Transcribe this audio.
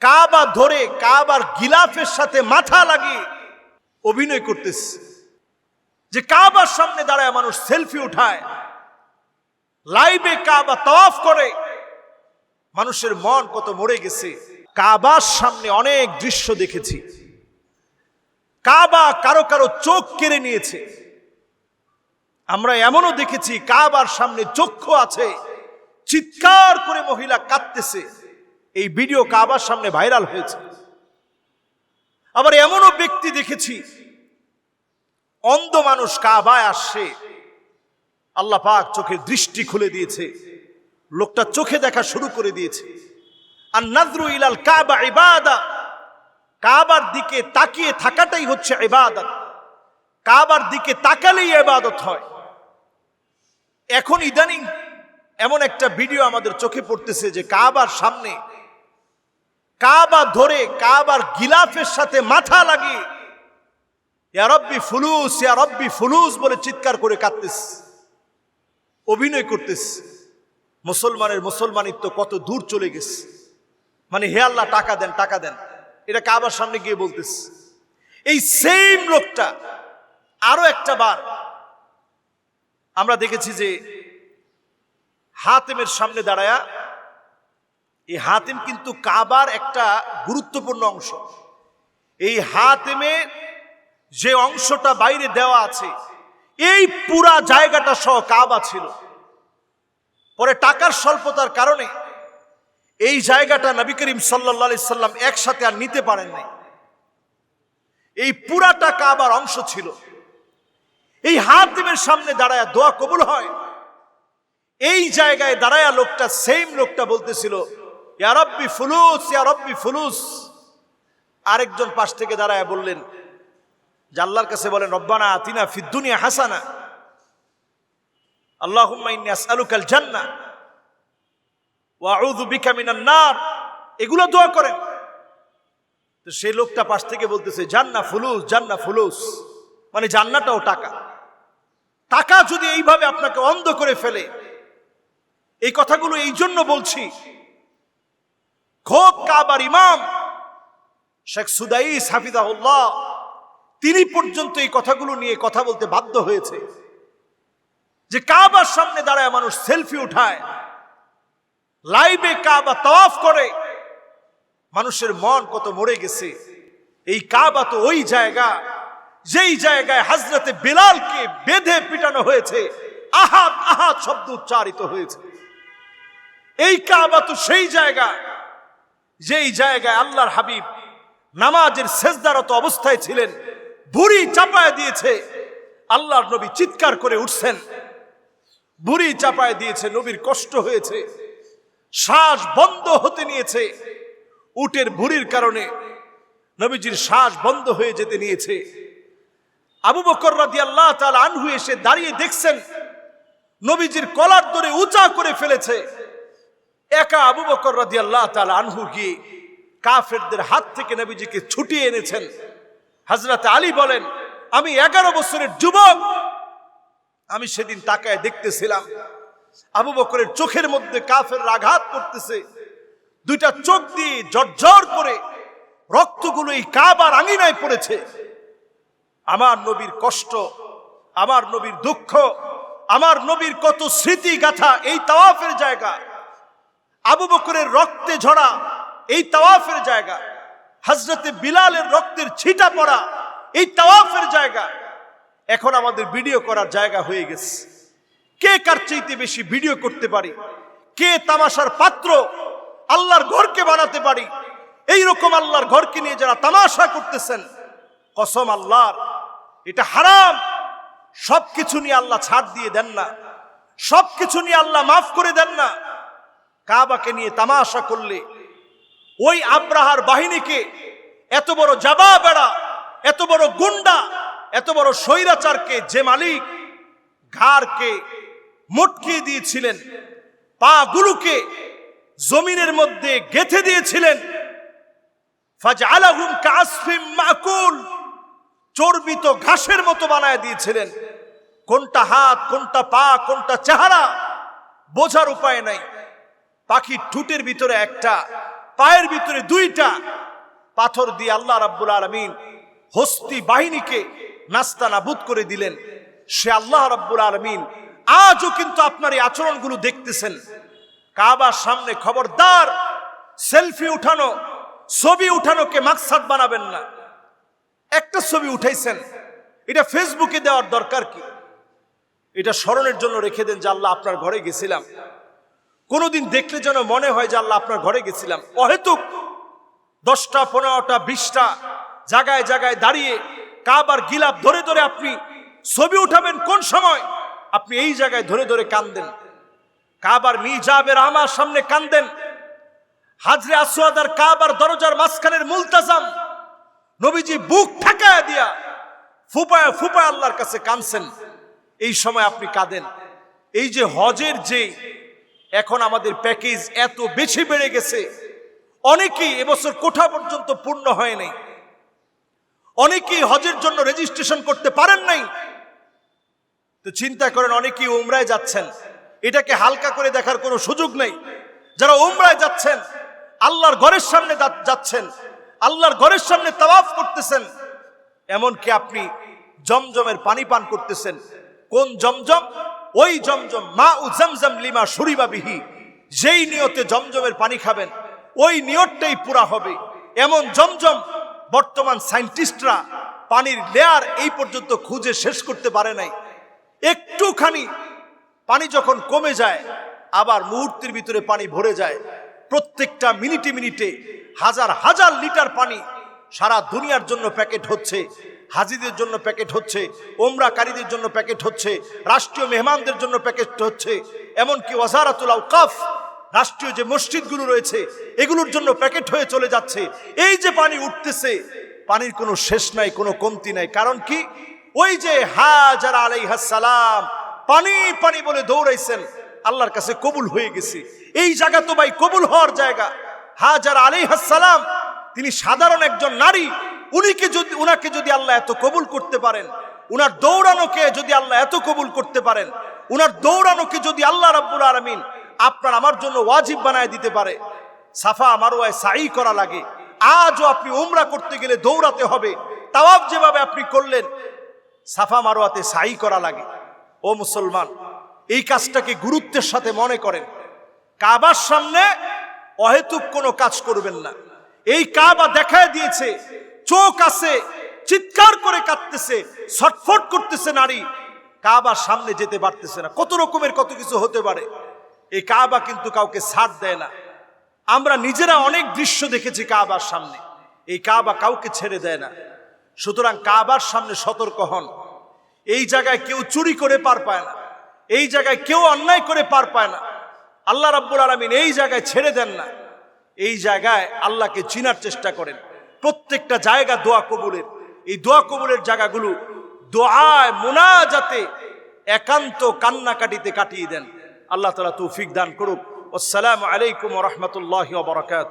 কাবা ধরে কাবার গিলাফের সাথে মাথা লাগিয়ে অভিনয় করতেছে। যে কাবার সামনে দাঁড়ায় মানুষ সেলফি উঠায়, লাইভে কাবা তওয়াফ করে, মানুষের মন কত মরে গেছে। কাবার সামনে অনেক দৃশ্য দেখেছি। কাবা কারও কারও চোখ কেড়ে নিয়েছে। আমরা এমনও দেখেছি, কাবার সামনে চক্ষু আছে, চিৎকার করে মহিলা কাঁদতেছে। এই ভিডিও কাবার সামনে ভাইরাল হয়েছে। আবার এমনও ব্যক্তি দেখেছি, অন্ধ মানুষ কাবায় আসছে, আল্লাহ পাক চোখের দৃষ্টি খুলে দিয়েছে, লোকটা চোখে দেখা শুরু করে দিয়েছে। আর নাজরু ইলাল কাবা ইবাদা, কাবার দিকে তাকিয়ে থাকাটাই হচ্ছে ইবাদত। কাবার দিকে তাকালেই ইবাদত হয়। এখন ইদানিং এমন একটা ভিডিও আমাদের চোখে পড়তেছে যে কাবার সামনে কাবা ধরে, কাবার গিলাফের সাথে মাথা লাগিয়ে, ইয়া রব্বি ফুলুস, ইয়া রব্বি ফুলুস বলে চিৎকার করে কাঁদতেস, অভিনয় করতেছে মুসলমানের মুসলমানিত্ব কত দূর চলে গেছে। মানে হে আল্লাহ, টাকা দেন টাকা দেন। এটা কাবার সামনে গিয়ে বলতেছে এই সেম লোকটা আরও একটা বার, আমরা দেখেছি যে হাতেমের সামনে দাঁড়ায়া এই হাতিম কিন্তু কাবার একটা গুরুত্বপূর্ণ অংশ। এই হাতেমে যে অংশটা বাইরে দেওয়া আছে, এই পুরা জায়গাটা সহ কাবা ছিল। পরে টাকার স্বল্পতার কারণে এই জায়গাটা নবী করিম সাল্লা সাল্লাম একসাথে আর নিতে পারেন নাই। এই পুরাটা কাবার অংশ ছিল। এই হাতিমের সামনে দাঁড়ায় দোয়া কবুল হয়। এই জায়গায় দাঁড়ায়া লোকটা, সেম লোকটা বলতেছিল ইয়া রব্বি ফুলুস, ইয়া রব্বি ফুলুস। আরেকজন পাশ থেকে দাঁড়ায় বললেন জাল্লার কাছে বলেন, রব্বানা আতিনা ফিদ্দুনিয়া হাসানা এগুলো দোয়া করেন। তো সেই লোকটা পাশ থেকে বলতেছে ফুলুস জান্না ফুলুস। মানে জান্নাটাও টাকা। টাকা যদি এইভাবে আপনাকে অন্ধ করে ফেলে, এই কথাগুলো এই জন্য বলছি খোদ কাবার ইমাম, শেখ সুদাই হাফিজাহুল্লাহ তিনি পর্যন্ত এই কথাগুলো নিয়ে কথা বলতে বাধ্য হয়েছে। যে কাবার সামনে দাঁড়ায় মানুষ সেলফি উঠায়, লাইভে কাবা তওয়াফ করে, মানুষের মন কত মরে গেছে। এই কাবা তো ওই জায়গা, যেই জায়গায় হাজরতে বেলালকে বেঁধে পিটানো হয়েছে আহাত আহাত শব্দ উচ্চারিত হয়েছে। এই কাবা তো সেই জায়গা যেই জায়গায় আল্লাহর হাবিব নামাজের সেজদারত অবস্থায় ছিলেন বুড়ি চাপায় দিয়েছে, আল্লাহর নবী চিৎকার করে উঠছেন। বুড়ি চাপায় দিয়েছে, নবীর কষ্ট হয়েছে, শ্বাস বন্ধ হতে নিয়েছে, উটের ভুরির কারণে নবীজির শ্বাস বন্ধ হয়ে যেতে নিয়েছে। আবু বকর রাদি আল্লাহ আনহু এসে দাঁড়িয়ে দেখছেন, নবীজির কলার ধরে উঁচা করে ফেলেছে। একা আবু বকর রাদি আল্লাহ তাল আনহু গিয়ে কাফেরদের হাত থেকে নবীজিকে ছুটিয়ে এনেছেন। হজরত আলী বলেন, আমি এগারো বছরের যুবক। আমি সেদিন তাকায় দেখতেছিলাম, আবু বকরের চোখের মধ্যে কাফের আঘাত করতেছে। দুইটা চোখ দিয়ে জর্জর করে রক্তগুলো এই কাবার আঙিনায় পড়েছে। আমার নবীর কষ্ট, আমার নবীর দুঃখ, আমার নবীর কত স্মৃতি গাথা এই তাওয়াফের জায়গা। আবু বকরের রক্তে ঝরা, এই তাওয়াফের জায়গা হজরতে বিলালের রক্তের ছিটা পড়া, এই তাওয়াফের জায়গা। এখন আমাদের ভিডিও করার জায়গা হয়ে গেছে। কে কার চাইতে বেশি ভিডিও করতে পারি? কে তামাশার পাত্র? আল্লাহর ঘরকে বানাতে পারি? এই রকম আল্লাহর ঘরকে নিয়ে যারা তামাশা করতেছেন, কসম আল্লাহর, এটা হারাম। সবকিছু নিয়ে আল্লাহ ছাড় দিয়ে দেন না। সবকিছু নিয়ে আল্লাহ মাফ করে দেন না। কাবাকে নিয়ে তামাশা করলে, ওই আব্রাহার বাহিনীকে এত বড় জাবা বেড়া, এত বড় গুন্ডা, এত বড় স্বৈরাচারকে যে মালিক, ঘাড়কে মটকিয়ে দিয়েছিলেন, পা গুলোকে জমিনের মধ্যে গেথে দিয়েছিলেন। চর্বিত ঘাসের মতো বানায় দিয়েছিলেন। কোনটা হাত, কোনটা পা, কোনটা চেহারা, বোঝার উপায় নাই। পাখির ঠুটের ভিতরে একটা, পায়ের ভিতরে দুইটা পাথর দিয়ে আল্লাহ রাব্বুল আলমিন হস্তি বাহিনীকে নাস্তা নাবুদ করে দিলেন। সে আল্লাহ রাব্বুল আলমিন আজও কিন্তু আপনার এই আচরণগুলো দেখতেছেন। কাবার সামনে খবরদার, সেলফি উঠানো, ছবি উঠানোকে মাকসাদ বানাবেন না। একটা ছবি উঠাইছেন, এটা ফেসবুকে দেওয়ার দরকার কি? এটা স্মরণের জন্য রেখে দেন যে আল্লাহ আপনার ঘরে গেছিলাম। কোনোদিন দেখলে যেন মনে হয় যে আল্লাহ আপনার ঘরে গেছিলাম। অহেতুক দশটা, পনেরোটা, বিশটা জায়গায় জায়গায় দাঁড়িয়ে কাবার গিলাপ ধরে ধরে আপনি ছবি উঠাবেন কোন সময়? আপনি এই জায়গায় ধরে ধরে কান্দেন। কাবার মিজাবের আমার সামনে কান্দেন। হাজরে আসওয়াদ আর কাবার দরজার মাঝখানের মুলতাজাম নবীজি বুক ঠেকায় দিয়া ফুপায় ফুপায় আল্লাহর কাছে কানছেন এই সময় আপনি কাঁদেন। এই যে হজের যে এখন আমাদের প্যাকেজ এত বেশি বেড়ে গেছে। অনেকেই এবছর কোঠা পর্যন্ত পূর্ণ হয় নাই। অনেকেই হজের জন্য রেজিস্ট্রেশন করতে পারেন নাই। তো চিন্তা করেন, অনেকেই উমরায় যাচ্ছেন। এটাকে হালকা করে দেখার কোনো সুযোগ নেই। যারা উমরায় যাচ্ছেন, আল্লাহর ঘরের সামনে যাচ্ছেন, আল্লাহর ঘরের সামনে তাওয়াফ করতেছেন, এমনকি আপনি জমজমের পানি পান করতেছেন। কোন জমজম? ওই জমজম মা উ জমজম লিমা সুরিবা বিহি। যেই নিয়তে জমজমের পানি খাবেন, ওই নিয়তটাই পুরা হবে। এমন জমজম বর্তমান সায়েন্টিস্টরা পানির লেয়ার এই পর্যন্ত খুঁজে শেষ করতে পারে নাই। একটুখানি পানি যখন কমে যায়, আবার মুহূর্তের ভিতরে পানি ভরে যায়। প্রত্যেকটা মিনিটে মিনিটে হাজার হাজার লিটার পানি সারা দুনিয়ার জন্য প্যাকেট হচ্ছে, হাজিদের জন্য প্যাকেট হচ্ছে ওমরাকারীদের জন্য প্যাকেট হচ্ছে, রাষ্ট্রীয় মেহমানদের জন্য প্যাকেট হচ্ছে, এমনকি ওয়াজারাতুল আউকাফ রাষ্ট্রীয় যে মসজিদগুলো রয়েছে, এগুলোর জন্য প্যাকেট হয়ে চলে যাচ্ছে। এই যে পানি উঠতেছে, পানির কোনো শেষ নাই, কোনো কমতি নাই। কারণ কি? ওই যে হাজার আলাইহাসালাম পানি পানি বলে দৌড়াইছেন, আল্লাহর কাছে কবুল হয়ে গেছে। এই জায়গা তো ভাই কবুল হওয়ার জায়গা। হাজার আলাইহাসালাম তিনি সাধারণ একজন নারী, উনিকে যদি উনাকে যদি আল্লাহ এত কবুল করতে পারেন, উনার দৌড়ানোকে যদি আল্লাহ এত কবুল করতে পারেন, উনার দৌড়ানোকে যদি আল্লাহ রাব্বুল আলামিন আপনার আমার জন্য ওয়াজিব বানায় দিতে পারে, সাফা মারোয়ায় সাই করা লাগে। আজও আপনি উমরা করতে গেলে দৌড়াতে হবে। তাওয়াব যেভাবে আপনি করলেন, সাফা মারোয়াতে সাই করা লাগে। ও মুসলমান, এই কাজটাকে গুরুত্বের সাথে মনে করেন। কাবার সামনে অহেতুক কোনো কাজ করবেন না। এই কাবা দেখায় দিয়েছে, চোখ আছে, চিৎকার করে কাঁদতেছে, ছটফট করতেছে নারী। কাবার সামনে যেতে পারতেছে না। কত রকমের কত কিছু হতে পারে। এই কাবা কিন্তু কাউকে ছাড় দেয় না। আমরা নিজেরা অনেক দৃশ্য দেখেছি কাবার সামনে। এই কাবা কাউকে ছেড়ে দেয় না। সুতরাং কাবার সামনে সতর্ক হন। এই জায়গায় কেউ চুরি করে পার পায় না। এই জায়গায় কেউ অন্যায় করে পার পায় না। আল্লাহ রাব্বুল আলমিন এই জায়গায় ছেড়ে দেন না। এই জায়গায় আল্লাহকে চিনার চেষ্টা করেন। প্রত্যেকটা জায়গা দোয়া কবুলের। এই দোয়া কবুলের জায়গাগুলো দোয়ায় মোনাজাতে একান্ত কান্নাকাটিতে কাটিয়ে দেন। আল্লাহ তালা তৌফিক দান করুক। আসসালামু আলাইকুম রহমতুল্লাহ বরকাত